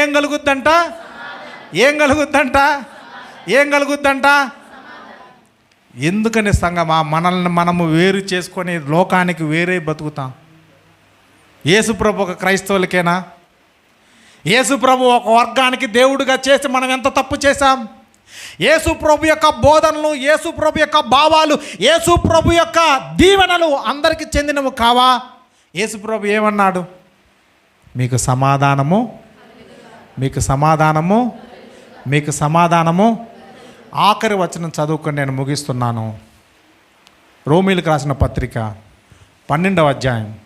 ఏం కలుగుద్దంట? ఏం కలుగుద్దంట? ఏం కలుగుద్దంట? ఎందుకని సంగమా? మనల్ని మనము వేరు చేసుకొని లోకానికి వేరే బతుకుతాం. యేసుప్రభు ఒక క్రైస్తవులకేనా? యేసుప్రభు ఒక వర్గానికి దేవుడిగా చేసి మనం ఎంత తప్పు చేశాం? యేసుప్రభు యొక్క బోధనలు యేసుప్రభు యొక్క భావాలు యేసుప్రభు యొక్క దీవెనలు అందరికీ చెందినవి కావా? యేసుప్రభు ఏమన్నాడు? మీకు సమాధానము మీకు సమాధానము మీకు సమాధానము. ఆఖరి వచనం చదువుకొని నేను ముగిస్తున్నాను. రోమిలకు రాసిన పత్రిక పన్నెండవ అధ్యాయం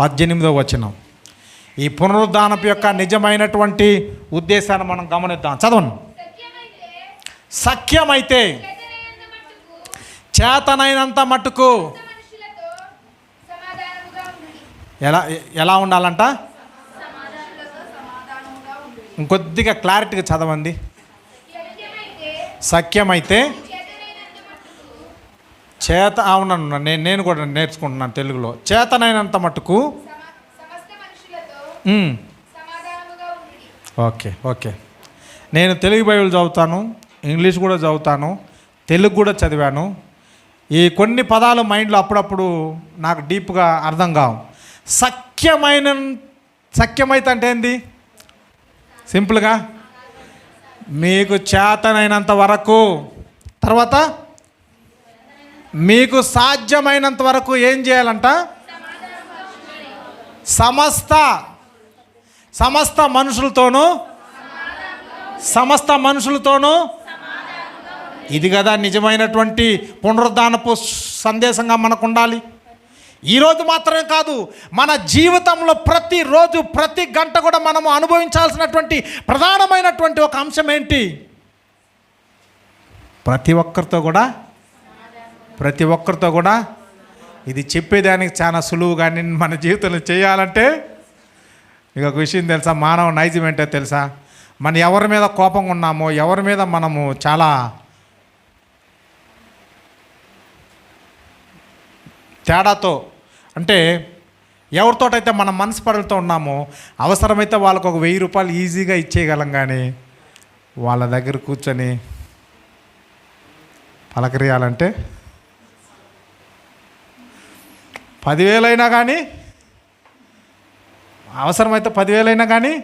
పద్దెనిమిదవ వచనం. ఈ పునరుద్ధానపు యొక్క నిజమైనటువంటి ఉద్దేశాన్ని మనం గమనిద్దాం. చదవండి. సఖ్యమైతే చేతనైనంత మటుకు ఎలా ఎలా ఉండాలంట? ఇంకొద్దిగా క్లారిటీగా చదవండి. సత్యమైతే సఖ్యమైతే చేత అవునన్నా నేను నేను కూడా నేర్చుకుంటున్నాను తెలుగులో. చేతనైనంత మటుకు ఓకే ఓకే. నేను తెలుగు బైబిల్ చదువుతాను ఇంగ్లీష్ కూడా చదువుతాను తెలుగు కూడా చదివాను. ఈ కొన్ని పదాలు మైండ్లో అప్పుడప్పుడు నాకు డీప్గా అర్థం కావు. సఖ్యమైన సఖ్యమైతే అంటే ఏంది? సింపుల్గా? మీకు చేతనైనంత వరకు. తర్వాత మీకు సాధ్యమైనంత వరకు ఏం చేయాలంట? సమస్త సమస్త మనుషులతోనూ సమస్త మనుషులతోనూ ఇది కదా నిజమైనటువంటి పునరుద్ధానపు సందేశంగా మనకు ఉండాలి ఈరోజు మాత్రమే కాదు మన జీవితంలో ప్రతిరోజు ప్రతి గంట కూడా మనము అనుభవించాల్సినటువంటి ప్రధానమైనటువంటి ఒక అంశం ఏంటి? ప్రతి ఒక్కరితో కూడా ప్రతి ఒక్కరితో కూడా ఇది చెప్పేదానికి చాలా సులువు కానీ మన జీవితంలో చేయాలంటే ఇక ఒక విషయం తెలుసా? మానవ నైజం ఏంటో తెలుసా? మన ఎవరి మీద కోపంగా ఉన్నామో ఎవరి మీద మనము చాలా తేడాతో అంటే ఎవరితోటైతే మన మనసు ఉన్నామో అవసరమైతే వాళ్ళకు ఒక వెయ్యి రూపాయలు ఈజీగా ఇచ్చేయగలం కానీ వాళ్ళ దగ్గర కూర్చొని పలకరియాలంటే పదివేలైనా కానీ అవసరమైతే పదివేలైనా కానీ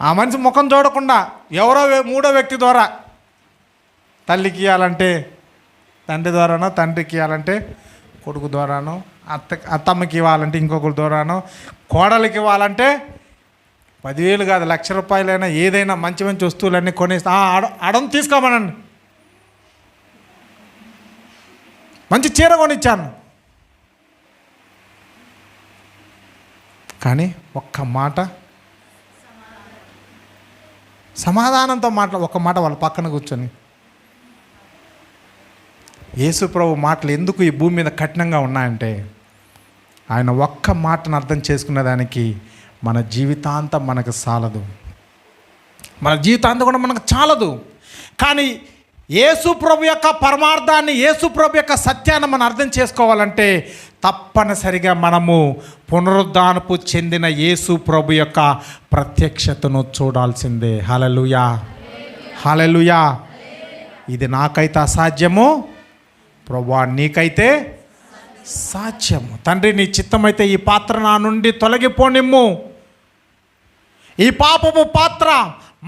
ఆ మనిషి ముఖం చూడకుండా ఎవరో మూడో వ్యక్తి ద్వారా తల్లికి ఇవ్వాలంటే తండ్రి ద్వారానో తండ్రికి ఇవ్వాలంటే కొడుకు ద్వారానో అత్త అత్తమ్మకి ఇవ్వాలంటే ఇంకొకరి ద్వారానో కోడలికి ఇవ్వాలంటే పదివేలు కాదు లక్ష రూపాయలైనా ఏదైనా మంచి మంచి వస్తువులన్నీ కొనేసి అడ అడం తీసుకోమనండి. మంచి చీర కొనిచ్చాను. కానీ ఒక్క మాట సమాధానంతో మాట్లా ఒక్క మాట వాళ్ళ పక్కన కూర్చొని యేసుప్రభు మాటలు ఎందుకు ఈ భూమి మీద కఠినంగా ఉన్నాయంటే ఆయన ఒక్క మాటను అర్థం చేసుకునేదానికి మన జీవితాంతం మనకు చాలదు మన జీవితాంతం కూడా మనకు చాలదు. కానీ యేసు ప్రభు యొక్క పరమార్థాన్ని యేసు ప్రభు యొక్క సత్యాన్ని మనం అర్థం చేసుకోవాలంటే తప్పనిసరిగా మనము పునరుద్ధానపు చెందిన యేసు ప్రభు యొక్క ప్రత్యక్షతను చూడాల్సిందే. హలలుయా హలలుయా ఇది నాకైతే అసాధ్యము. ప్రభా నీకైతే సాధ్యము. తండ్రి నీ చిత్తమైతే ఈ పాత్ర నా నుండి తొలగిపోనిమ్ము. ఈ పాపపు పాత్ర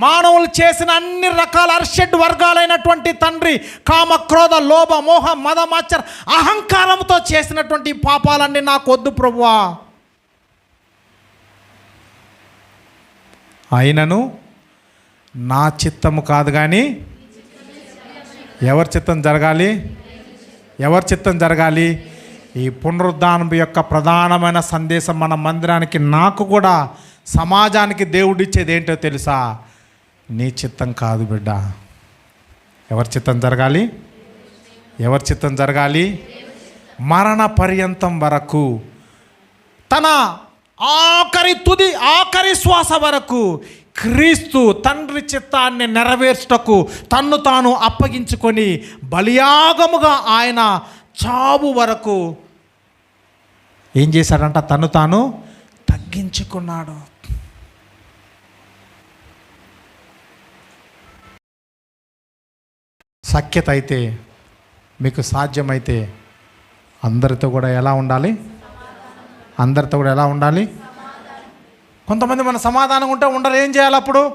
మానవులు చేసిన అన్ని రకాల అర్షడ్ వర్గాలైనటువంటి తండ్రి కామ క్రోధ లోభ మోహ మదమాచర అహంకారంతో చేసినటువంటి పాపాలన్నీ నాకు వద్దు ప్రభువా అయినను నా చిత్తము కాదు కానీ ఎవరి చిత్తం జరగాలి? ఎవరి చిత్తం జరగాలి? ఈ పునరుద్ధానం యొక్క ప్రధానమైన సందేశం మన మందిరానికి నాకు కూడా సమాజానికి దేవుడిచ్చేది ఏంటో తెలుసా? నీ చిత్తం కాదు బిడ్డ. ఎవరి చిత్తం జరగాలి? ఎవరి చిత్తం జరగాలి? మరణ పర్యంతం వరకు తన ఆఖరి తుది ఆఖరి శ్వాస వరకు క్రీస్తు తండ్రి చిత్తాన్ని నెరవేర్చుటకు తన్ను తాను అప్పగించుకొని బలియాగముగా ఆయన చావు వరకు ఏం చేశాడంట? తను తాను తగ్గించుకున్నాడు. సఖ్యత అయితే మీకు సాధ్యమైతే అందరితో కూడా ఎలా ఉండాలి? అందరితో కూడా ఎలా ఉండాలి? కొంతమంది మన సమాధానం ఉంటే ఉండరు. ఏం చేయాలి అప్పుడు?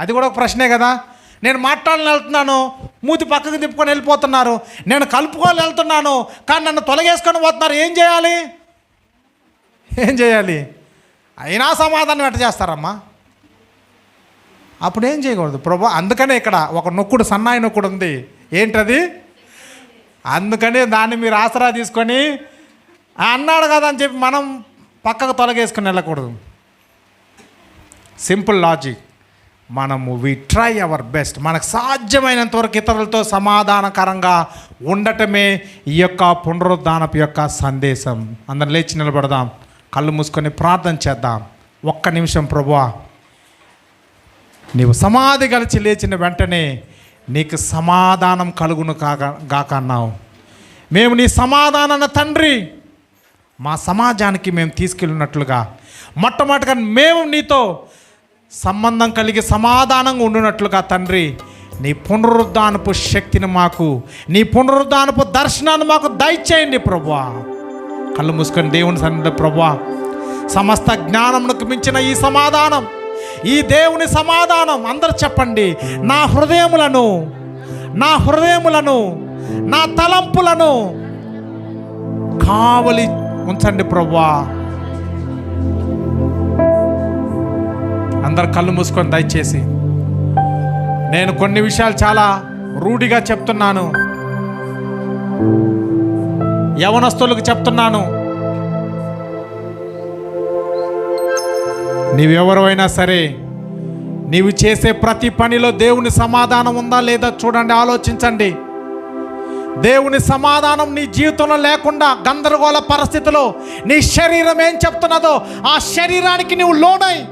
అది కూడా ఒక ప్రశ్నే కదా. నేను మాట్లాడాలని వెళ్తున్నాను. మూతి పక్కకు తిప్పుకొని వెళ్ళిపోతున్నారు. నేను కలుపుకొని వెళ్తున్నాను. కానీ నన్ను తొలగేసుకొని పోతున్నారు. ఏం చేయాలి? ఏం చేయాలి? అయినా సమాధానం ఎట్ట చేస్తారమ్మా? అప్పుడు ఏం చేయకూడదు. ప్రభు అందుకనే ఇక్కడ ఒక నొక్కుడు సన్నాయి నొక్కుడు ఉంది. ఏంటది? అందుకని దాన్ని మీరు ఆసరా తీసుకొని అన్నాడు కదా అని చెప్పి మనం పక్కకు తొలగేసుకొని వెళ్ళకూడదు. సింపుల్ లాజిక్ మనము వి ట్రై అవర్ బెస్ట్ మనకు సాధ్యమైనంత వరకు ఇతరులతో సమాధానకరంగా ఉండటమే ఈ యొక్క పునరుద్ధానపు యొక్క సందేశం. అందరం లేచి నిలబడదాం. కళ్ళు మూసుకొని ప్రార్థన చేద్దాం. ఒక్క నిమిషం ప్రభువా. నీవు సమాధి గలిచి లేచిన వెంటనే నీకు సమాధానం కలుగును కాక గాక అన్నావు. మేము నీ సమాధానాన్ని తండ్రి. మా సమాజానికి మేము తీసుకెళ్ళినట్లుగా. మొట్టమొదటిగా మేము నీతో సంబంధం కలిగి సమాధానంగా ఉండునట్లుగా తండ్రి. నీ పునరుద్ధానపు శక్తిని మాకు నీ పునరుద్ధానపు దర్శనాన్ని మాకు దయచేయండి ప్రభా కళ్ళు మూసుకొని దేవుని సన్నిధి ప్రభా సమస్త జ్ఞానమునకు మించిన ఈ సమాధానం ఈ దేవుని సమాధానం అందరు చెప్పండి. నా హృదయములను నా హృదయములను నా తలంపులను కావలి ఉంచండి ప్రభా అందరు కళ్ళు మూసుకొని దయచేసి. నేను కొన్ని విషయాలు చాలా రూఢిగా చెప్తున్నాను. యవనస్తులకు చెప్తున్నాను. నీవెవరైనా సరే నీవు చేసే ప్రతి పనిలో దేవుని సమాధానం ఉందా లేదా చూడండి ఆలోచించండి. దేవుని సమాధానం నీ జీవితంలో లేకుండా గందరగోళ పరిస్థితిలో నీ శరీరం ఏం చెప్తున్నదో ఆ శరీరానికి నీవు లోనై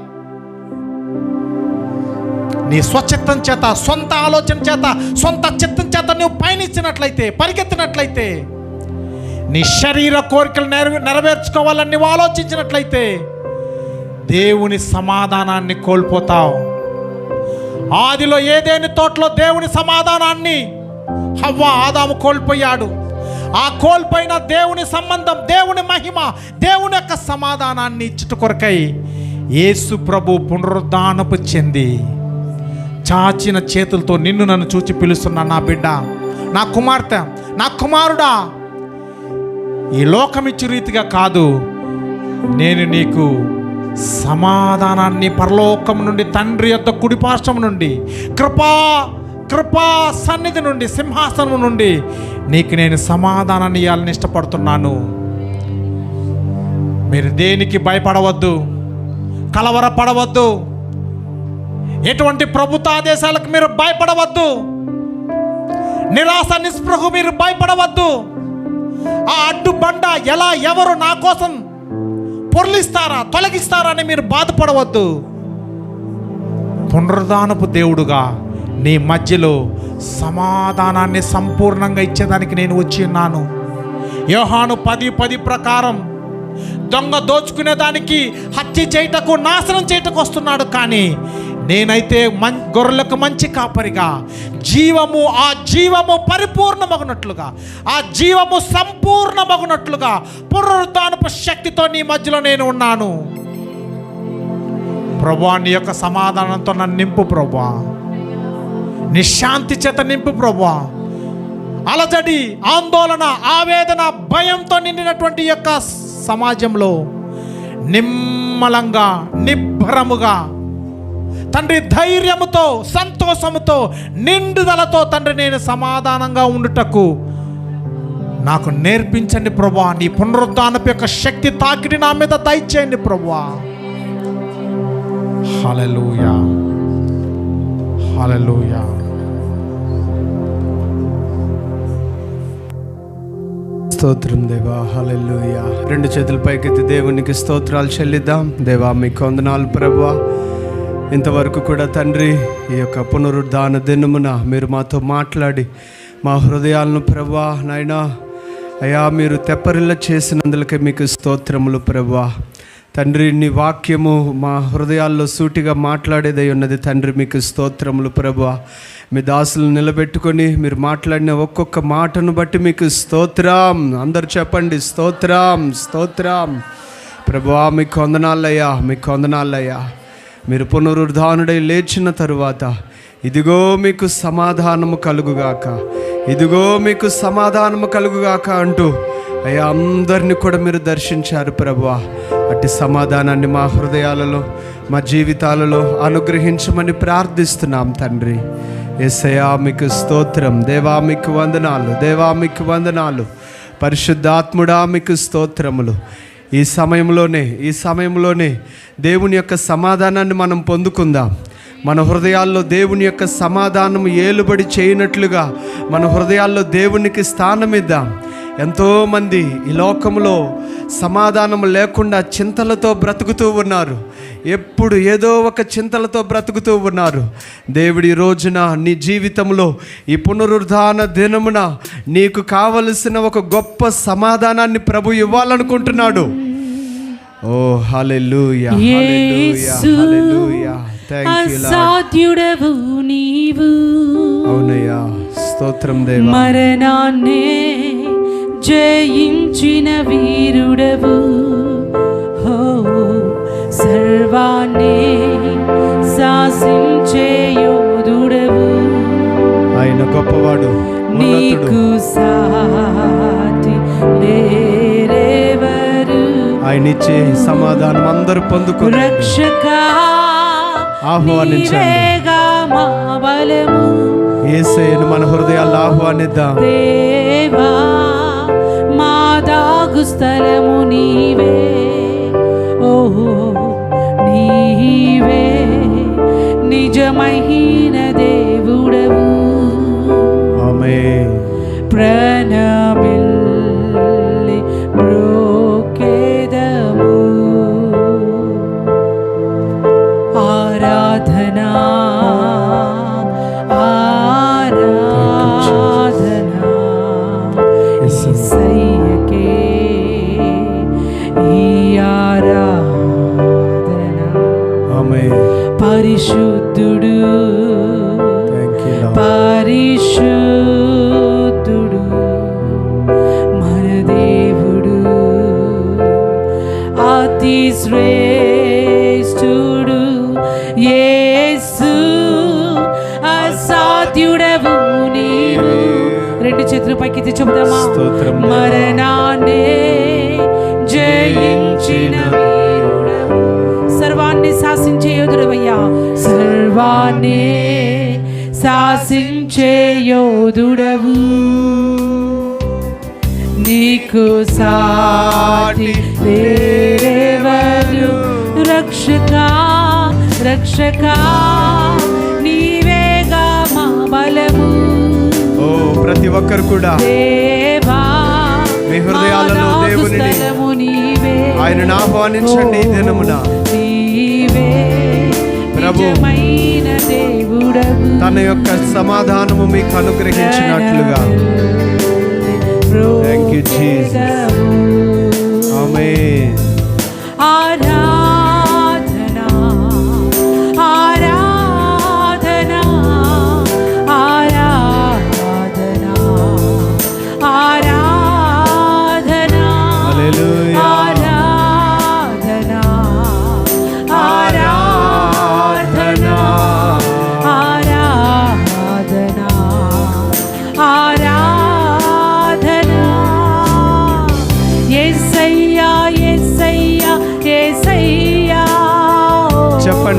నీ స్వచిత్తం చేత సొంత ఆలోచన చేత సొంత చిత్తం చేత నువ్వు పయనించినట్లయితే పరిగెత్తినట్లయితే నీ శరీర కోరికలు నెరవే నెరవేర్చుకోవాలని నువ్వు ఆలోచించినట్లయితే దేవుని సమాధానాన్ని కోల్పోతావు. ఆదిలో ఏదేని తోటలో దేవుని సమాధానాన్ని హవ్వ ఆదాము కోల్పోయాడు. ఆ కోల్పోయిన దేవుని సంబంధం దేవుని మహిమ దేవుని యొక్క సమాధానాన్ని ఇచ్చుట కొరకై యేసు ప్రభు పునరుద్ధానపు చెంది చాచిన చేతులతో నిన్ను నన్ను చూచి పిలుస్తున్నా నా బిడ్డ నా కుమార్తె నా కుమారుడా. ఈ లోకమిచ్చు రీతిగా కాదు నేను నీకు సమాధానాన్ని పరలోకం నుండి తండ్రి యొక్క కుడిపార్శ్వం నుండి కృపా కృపా సన్నిధి నుండి సింహాసనం నుండి నీకు నేను సమాధానాన్ని ఇవ్వాలని ఇష్టపడుతున్నాను. మీరు దేనికి భయపడవద్దు కలవరపడవద్దు ఎటువంటి ప్రభుత్వ ఆదేశాలకు మీరు భయపడవద్దు. నిరాశ నిస్పృహ మీరు భయపడవద్దు. ఆ అడ్డు బండ ఎలా ఎవరు నా కోసం పొర్లిస్తారా తొలగిస్తారా అని మీరు బాధపడవద్దు. పునరుద్ధానపు దేవుడుగా నీ మధ్యలో సమాధానాన్ని సంపూర్ణంగా ఇచ్చేదానికి నేను వచ్చి ఉన్నాను. యోహాను పది పది ప్రకారం దొంగ దోచుకునే దానికి హత్య చేయటకు నాశనం చేయటకు వస్తున్నాడు. కానీ నేనైతే మం గొర్రెలకు మంచి కాపరిగా జీవము ఆ జీవము పరిపూర్ణమగునట్లుగా ఆ జీవము సంపూర్ణమగునట్లుగా పునరుద్ధానపు శక్తితో నీ మధ్యలో నేను ఉన్నాను. ప్రభా నీ యొక్క సమాధానంతో నన్ను నింపు ప్రభా. నిశ్శాంతి చేత నింపు ప్రభా. అలజడి ఆందోళన ఆవేదన భయంతో నిండినటువంటి యొక్క సమాజంలో నిమ్మలంగా నిబ్బరముగా తండ్రి ధైర్యముతో సంతోషముతో నిండుదలతో తండ్రి నేను సమాధానంగా ఉండుటకు నాకు నేర్పించండి ప్రభా నీ పునరుద్ధానపు యొక్క శక్తి తాకిడి నా మీద దయచేయండి ప్రభా హల్లెలూయా. హల్లెలూయా. స్తోత్రం దేవా. హల్లెలూయ. రెండు చేతుల పైకెత్తి దేవునికి స్తోత్రాలు చెల్లిద్దాం. దేవా మీకు వందనాలు ప్రభా ఇంతవరకు కూడా తండ్రి ఈ యొక్క పునరుద్ధాన దినమున మీరు మాతో మాట్లాడి మా హృదయాలను ప్రభా నాయనా అయా మీరు తెప్పరిల్ల చేసినందులకే మీకు స్తోత్రములు ప్రభా తండ్రి నీ వాక్యము మా హృదయాల్లో సూటిగా మాట్లాడేదై ఉన్నది తండ్రి మీకు స్తోత్రములు ప్రభా మీ దాసులు నిలబెట్టుకొని మీరు మాట్లాడిన ఒక్కొక్క మాటను బట్టి మీకు స్తోత్రం. అందరు చెప్పండి స్తోత్రం స్తోత్రం. ప్రభువా మీకు వందనాలయ్యా మీకు వందనాలయ్యా. మీరు పునరుద్ధానుడై లేచిన తరువాత ఇదిగో మీకు సమాధానము కలుగుగాక ఇదిగో మీకు సమాధానము కలుగుగాక అంటూ అయ్యా అందరిని కూడా మీరు దర్శించారు ప్రభువా. అట్టి సమాధానాన్ని మా హృదయాలలో మా జీవితాలలో అనుగ్రహించమని ప్రార్థిస్తున్నాం తండ్రి. ఎస్సయా మీకు స్తోత్రం దేవా మీకు వందనాలు దేవా మీకు వందనాలు. పరిశుద్ధాత్ముడా మీకు స్తోత్రములు. ఈ సమయంలోనే ఈ సమయంలోనే దేవుని యొక్క సమాధానాన్ని మనం పొందుకుందాం. మన హృదయాల్లో దేవుని యొక్క సమాధానం ఏలుబడి చేయనట్లుగా మన హృదయాల్లో దేవునికి స్థానం ఇద్దాం ఎంతోమంది ఈ లోకంలో సమాధానం లేకుండా చింతలతో బ్రతుకుతూ ఉన్నారు. ఎప్పుడు ఏదో ఒక చింతలతో బ్రతుకుతూ ఉన్నారు. దేవుడి రోజున నీ జీవితంలో ఈ పునరుద్ధాన దినమున నీకు కావలసిన ఒక గొప్ప సమాధానాన్ని ప్రభు ఇవ్వాలనుకుంటున్నాడు. ఓ హల్లెలూయా అసాధ్యుడవు నీవు. అవునయ్యా స్తోత్రం దేవా. మరణాన్నే జయించిన వీరుడవు. గొప్పవాడు నీకు సాటి లేరెవరు ఆయన ఇచ్చే సమాధానం అందరూ పొందుకుని రక్షక ఆహ్వానించండి. ఏసయ్యను మన హృదయాల్లో ఆహ్వానిద్దాం. దేవా మా దాగు స్థలము నీవే. ఓహో నీవే నిజమైన దేవుడవు ఆమె చేతులు పైకి చెబుదామా. మరణాన్నే జయించిన సర్వాన్ని శాసించే యోధుడవయ్యా. సర్వాన్ని శాసించే యోధుడవు. నీకు సాటి లేరెవరు రక్షక రక్షక నీవేగా మా బలము. ప్రతి ఒక్కరు కూడా మీ హృదయాలలో నీవే. ఆయనను ఆహ్వానించండి ఈ దినమున. ప్రభు, తన యొక్క సమాధానము మీకు అనుగ్రహించినట్లుగా. Thank you, Jesus. ఆమె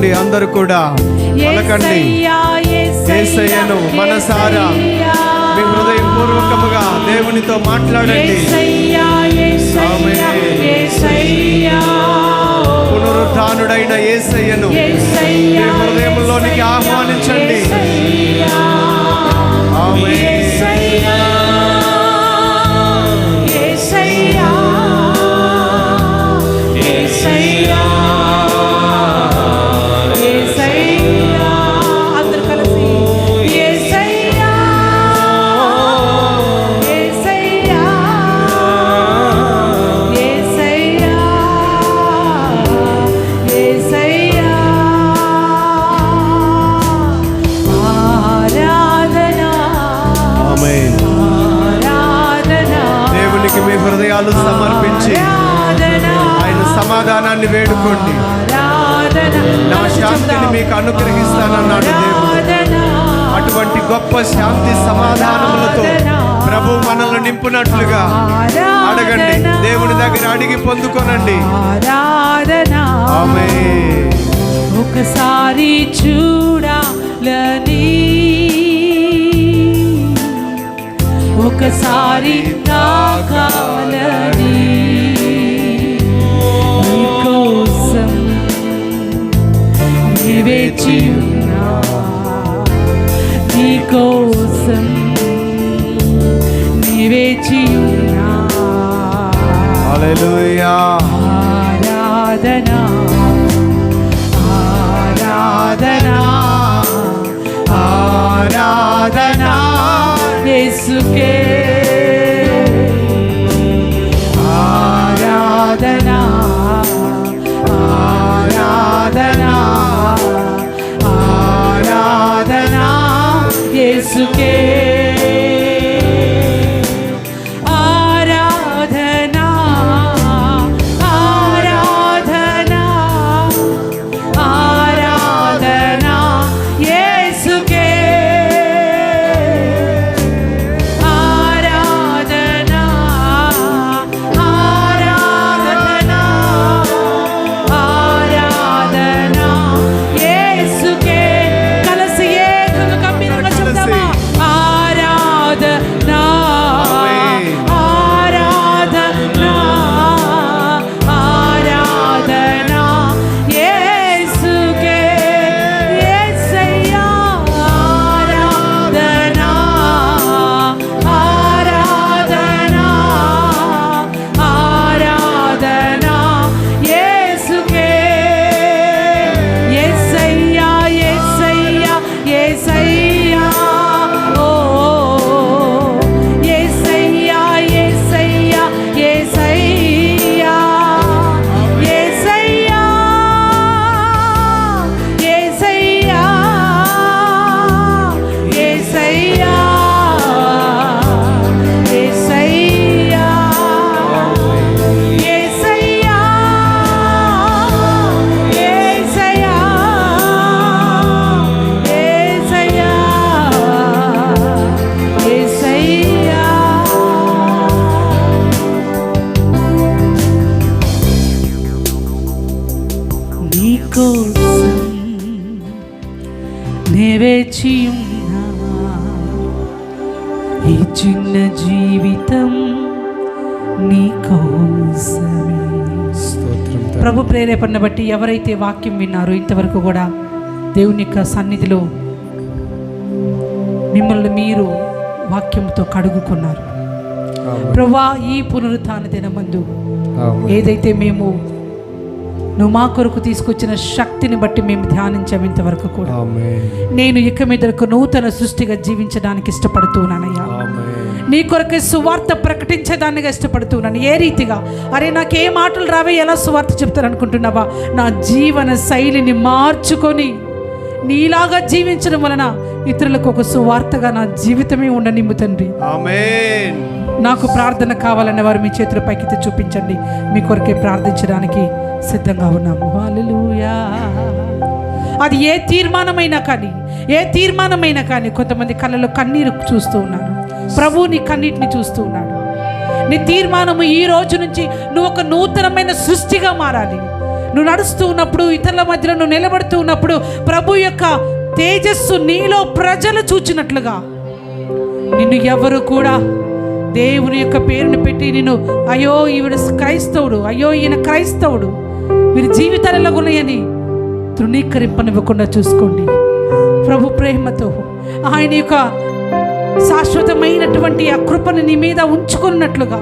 చెప్పండి అందరూ కూడా పలకండి యేసయ్యను మనసారా. మీ హృదయపూర్వకముగా దేవునితో మాట్లాడండి యేసయ్యా, యేసయ్యా, ఆమేన్. యేసయ్యా. పునరుద్ధానుడైన ఏసయ్యను మీ యేసయ్యా, హృదయంలోనికి ఆహ్వానించండి. ఆమె యేసయ్యా, యేసయ్యా, ఒకసారి చూడాలని. ఒకసారి face again. ప్రభు ప్రేరేపణ బట్టి ఎవరైతే వాక్యం విన్నారో ఇంతవరకు కూడా దేవుని యొక్క సన్నిధిలో మిమ్మల్ని మీరు వాక్యంతో కడుగుకున్నారు. ప్రభా ఈ పునరుత్థాన దినమందు. ఏదైతే మేము నువ్వు మా కొరకు తీసుకొచ్చిన శక్తిని బట్టి మేము ధ్యానించాము ఇంతవరకు కూడా. నేను ఇక మీద ఒక నూతన సృష్టిగా జీవించడానికి ఇష్టపడుతున్నానయ్యా. నీ కొరకే సువార్త ప్రకటించేదానిగా ఇష్టపడుతున్నాను. ఏ రీతిగా? అరే నాకు ఏ మాటలు రావే ఎలా సువార్త చెప్తాను అనుకుంటున్నావా నా జీవన శైలిని మార్చుకొని నీలాగా జీవించడం వలన ఇతరులకు ఒక సువార్తగా నా జీవితమే ఉండనిమ్ము తండ్రి. నాకు ప్రార్థన కావాలన్న వారు మీ చేతుల పైకి చూపించండి. మీ కొరకే ప్రార్థించడానికి సిద్ధంగా ఉన్నాము. హల్లెలూయా అది ఏ తీర్మానమైనా కానీ ఏ తీర్మానమైనా కానీ కొంతమంది కళ్ళలో కన్నీరు చూస్తూ ఉన్నారు. ప్రభు నీ కన్నీటిని చూస్తూ ఉన్నాడు. నీ తీర్మానము ఈ రోజు నుంచి నువ్వు ఒక నూతనమైన సృష్టిగా మారాలి. నువ్వు నడుస్తూ ఉన్నప్పుడు ఇతరుల మధ్యలో నువ్వు నిలబడుతూ ఉన్నప్పుడు ప్రభు యొక్క తేజస్సు నీలో ప్రజలు చూచినట్లుగా. నిన్ను ఎవరు కూడా దేవుని యొక్క పేరును పెట్టి నిన్ను అయ్యో ఈవిడ క్రైస్తవుడు అయ్యో ఈయన క్రైస్తవుడు. వీరి జీవితాలలో ఉన్నాయని తృణీకరింపనివ్వకుండా చూసుకోండి. ప్రభు ప్రేమతో ఆయన యొక్క శాశ్వతమైనటువంటి ఆ కృపను నీ మీద ఉంచుకున్నట్లుగా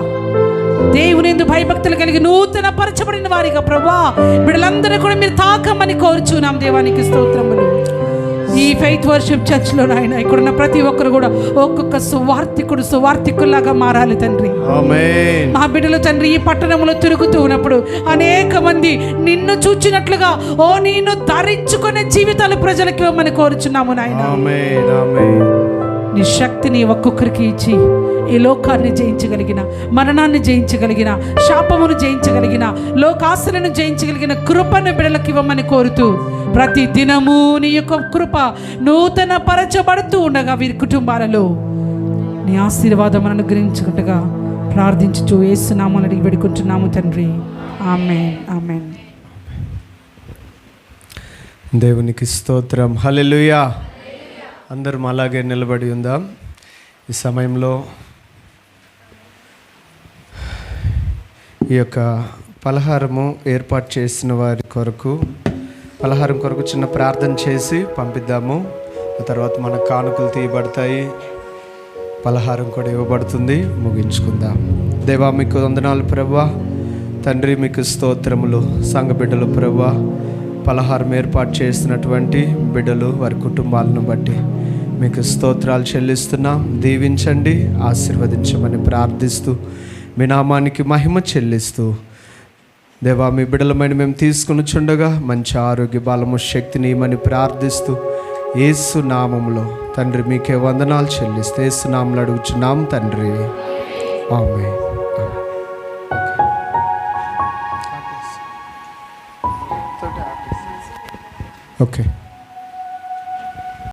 దేవుని భయభక్తులు కలిగి నూతన పరచబడిన వారిగా ప్రభా వీళ్ళందరూ కూడా మీరు తాకమని కోరుచున్నాం దేవానికి స్తోత్రములు. ఈ ఫెయిత్ వర్షిప్ చర్చ్లో నాయన ఇక్కడున్న ప్రతి ఒక్కరు కూడా ఒక్కొక్క సువార్థికుడు సువార్థికుల్లాగా మారాలి తండ్రి. మా బిడ్డలు తండ్రి ఈ పట్టణంలో తిరుగుతూ ఉన్నప్పుడు అనేక మంది నిన్ను చూచినట్లుగా ఓ నిన్ను ధరించుకునే జీవితాలు ప్రజలకు ఇవ్వమని కోరుచున్నాము నాయన. నీ శక్తిని ఒక్కొక్కరికి ఇచ్చి ఈ లోకాన్ని జయించగలిగిన మరణాన్ని జయించగలిగిన శాపమును జయించగలిగిన లోకాశలను జయించగలిగిన కృపను బిడలకు ఇవ్వమని కోరుతూ ప్రతి దినము నీ యొక్క కృప నూతన పరచబడుతూ ఉండగా వీరి కుటుంబాలలో. నీ ఆశీర్వాదం అనుగ్రహించుకుంటగా ప్రార్థించుచు ఏసునామని అడిగి పెడుకుంటున్నాము తండ్రి. ఆమె ఆమె దేవునికి స్తోత్రం. హలెలుయా అందరం అలాగే నిలబడి ఉందాం. ఈ సమయంలో ఈ యొక్క పలహారము ఏర్పాటు చేసిన వారి కొరకు పలహారం కొరకు చిన్న ప్రార్థన చేసి పంపిద్దాము. ఆ తర్వాత మన కానుకలు తీయబడతాయి. పలహారం కూడా ఇవ్వబడుతుంది. ముగించుకుందాం. దేవా మీకు వందనాలు ప్రభా తండ్రి మీకు స్తోత్రములు. సంఘ బిడ్డలు ప్రభా పలహారం ఏర్పాటు చేసినటువంటి బిడ్డలు వారి కుటుంబాలను బట్టి. మీకు స్తోత్రాలు చెల్లిస్తున్నాం. దీవించండి ఆశీర్వదించమని ప్రార్థిస్తూ మీ నామానికి మహిమ చెల్లిస్తూ. దేవా మీ బిడలమైన మేము తీసుకుని చుండగా మంచి ఆరోగ్య బలము శక్తిని ప్రార్థిస్తూ ఏసు నామములో తండ్రి మీకే వందనాలు చెల్లిస్తే ఏసు నామలు అడుగుచున్నాం తండ్రి. ఆమె ఓకే.